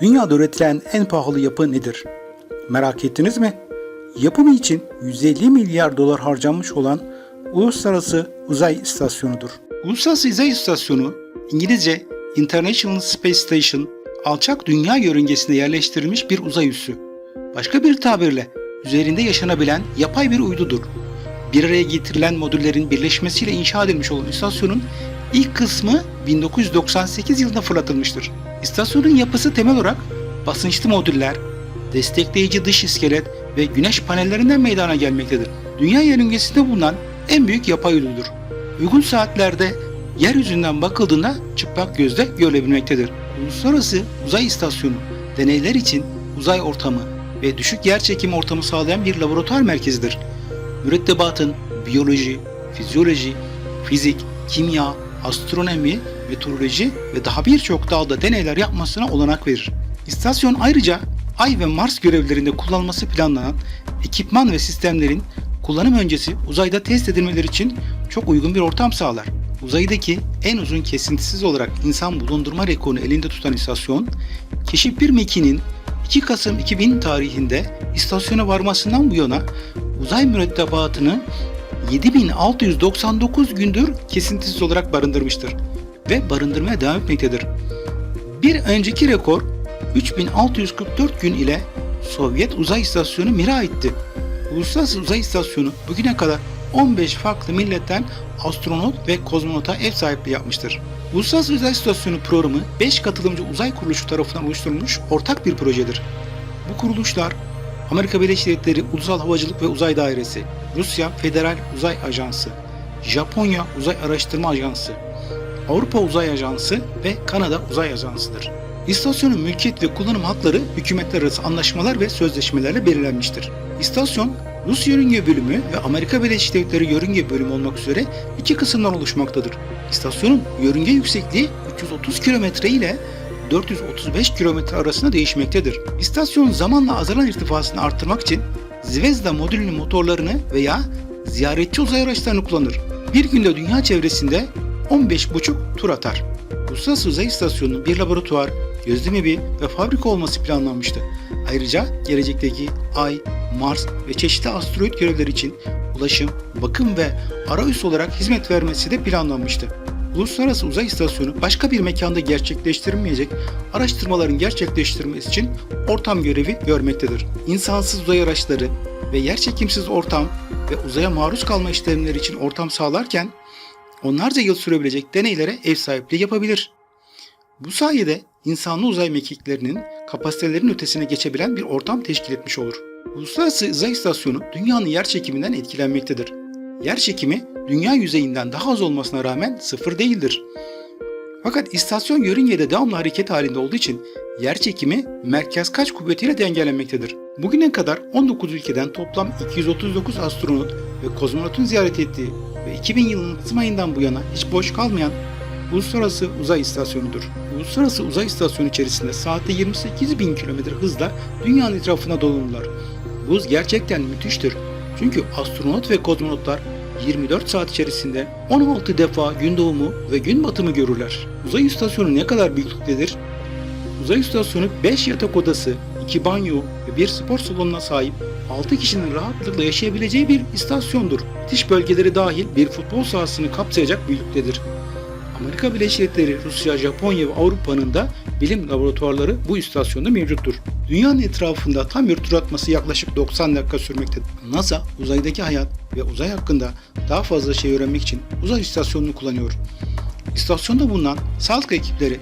Dünyada üretilen en pahalı yapı nedir? Merak ettiniz mi? Yapımı için 150 milyar dolar harcanmış olan Uluslararası Uzay İstasyonu'dur. Uluslararası Uzay İstasyonu, İngilizce International Space Station, alçak dünya yörüngesinde yerleştirilmiş bir uzay üssü. Başka bir tabirle, üzerinde yaşanabilen yapay bir uydudur. Bir araya getirilen modüllerin birleşmesiyle inşa edilmiş olan istasyonun ilk kısmı 1998 yılında fırlatılmıştır. İstasyonun yapısı temel olarak basınçlı modüller, destekleyici dış iskelet ve güneş panellerinden meydana gelmektedir. Dünya yörüngesinde bulunan en büyük yapay uydudur. Uygun saatlerde yeryüzünden bakıldığında çıplak gözle görülebilmektedir. Uluslararası Uzay İstasyonu deneyler için uzay ortamı ve düşük yer çekimi ortamı sağlayan bir laboratuvar merkezidir. Mürettebatın biyoloji, fizyoloji, fizik, kimya, astronomi, meteoroloji ve daha birçok dalda deneyler yapmasına olanak verir. İstasyon ayrıca Ay ve Mars görevlerinde kullanılması planlanan ekipman ve sistemlerin kullanım öncesi uzayda test edilmeleri için çok uygun bir ortam sağlar. Uzaydaki en uzun kesintisiz olarak insan bulundurma rekorunu elinde tutan istasyon, keşif bir mekiğinin 2 Kasım 2000 tarihinde istasyona varmasından bu yana uzay mürettebatını 7699 gündür kesintisiz olarak barındırmıştır ve barındırmaya devam etmektedir. Bir önceki rekor 3644 gün ile Sovyet Uzay İstasyonu Mir'a aitti. Uluslararası Uzay İstasyonu bugüne kadar 15 farklı milletten astronot ve kozmonota ev sahipliği yapmıştır. Uluslararası Uzay İstasyonu programı 5 katılımcı uzay kuruluşu tarafından oluşturulmuş ortak bir projedir. Bu kuruluşlar Amerika Birleşik Devletleri Ulusal Havacılık ve Uzay Dairesi, Rusya Federal Uzay Ajansı, Japonya Uzay Araştırma Ajansı, Avrupa Uzay Ajansı ve Kanada Uzay Ajansı'dır. İstasyonun mülkiyet ve kullanım hakları hükümetler arası anlaşmalar ve sözleşmelerle belirlenmiştir. İstasyon, Rus yörünge bölümü ve Amerika Birleşik Devletleri yörünge bölümü olmak üzere iki kısımdan oluşmaktadır. İstasyonun yörünge yüksekliği 330 km ile 435 km arasında değişmektedir. İstasyon zamanla azalan irtifasını arttırmak için Zvezda modülünün motorlarını veya ziyaretçi uzay araçlarını kullanır. Bir günde dünya çevresinde 15,5 tur atar. Uluslararası Uzay İstasyonu'nun bir laboratuvar, gözlem evi ve fabrika olması planlanmıştı. Ayrıca gelecekteki Ay, Mars ve çeşitli asteroid görevleri için ulaşım, bakım ve ara üs olarak hizmet vermesi de planlanmıştı. Uluslararası Uzay İstasyonu başka bir mekanda gerçekleştirilmeyecek araştırmaların gerçekleştirilmesi için ortam görevi görmektedir. İnsansız uzay araçları ve yerçekimsiz ortam ve uzaya maruz kalma işlemleri için ortam sağlarken onlarca yıl sürebilecek deneylere ev sahipliği yapabilir. Bu sayede insanlı uzay mekiklerinin kapasitelerinin ötesine geçebilen bir ortam teşkil etmiş olur. Uluslararası Uzay İstasyonu dünyanın yer çekiminden etkilenmektedir. Yer çekimi dünya yüzeyinden daha az olmasına rağmen sıfır değildir. Fakat istasyon yörüngede devamlı hareket halinde olduğu için yer çekimi merkez kaç kuvvetiyle dengelenmektedir. Bugüne kadar 19 ülkeden toplam 239 astronot ve kozmonotun ziyaret ettiği ve 2000 yılının Kasım ayından bu yana hiç boş kalmayan Uluslararası Uzay İstasyonu'dur. Uluslararası Uzay İstasyonu içerisinde saatte 28 bin kilometre hızla dünyanın etrafına dolanırlar. Bu hız gerçekten müthiştir. Çünkü astronot ve kozmonotlar 24 saat içerisinde 16 defa gün doğumu ve gün batımı görürler. Uzay istasyonu ne kadar büyüklüktedir? Uzay istasyonu 5 yatak odası, 2 banyo ve bir spor salonuna sahip 6 kişinin rahatlıkla yaşayabileceği bir istasyondur. Bitiş bölgeleri dahil bir futbol sahasını kapsayacak büyüklüktedir. Amerika Birleşik Devletleri, Rusya, Japonya ve Avrupa'nın da bilim laboratuvarları bu istasyonda mevcuttur. Dünyanın etrafında tam bir tur yaklaşık 90 dakika sürmektedir. NASA uzaydaki hayat ve uzay hakkında daha fazla şey öğrenmek için uzay istasyonunu kullanıyor. İstasyonda bulunan sağlık ekipleri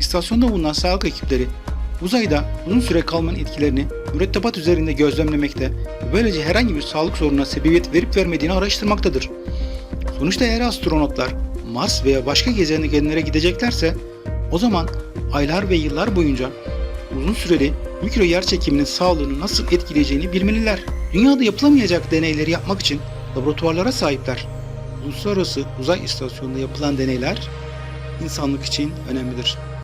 İstasyonda bulunan sağlık ekipleri uzayda uzun süre kalmanın etkilerini mürettebat üzerinde gözlemlemekte ve böylece herhangi bir sağlık sorununa sebebiyet verip vermediğini araştırmaktadır. Sonuçta eğer astronotlar Mars veya başka gezegenlere gideceklerse o zaman aylar ve yıllar boyunca uzun süreli mikro yer çekiminin sağlığını nasıl etkileyeceğini bilmeliler. Dünyada yapılamayacak deneyleri yapmak için laboratuvarlara sahipler. Uluslararası Uzay İstasyonu'nda yapılan deneyler insanlık için önemlidir.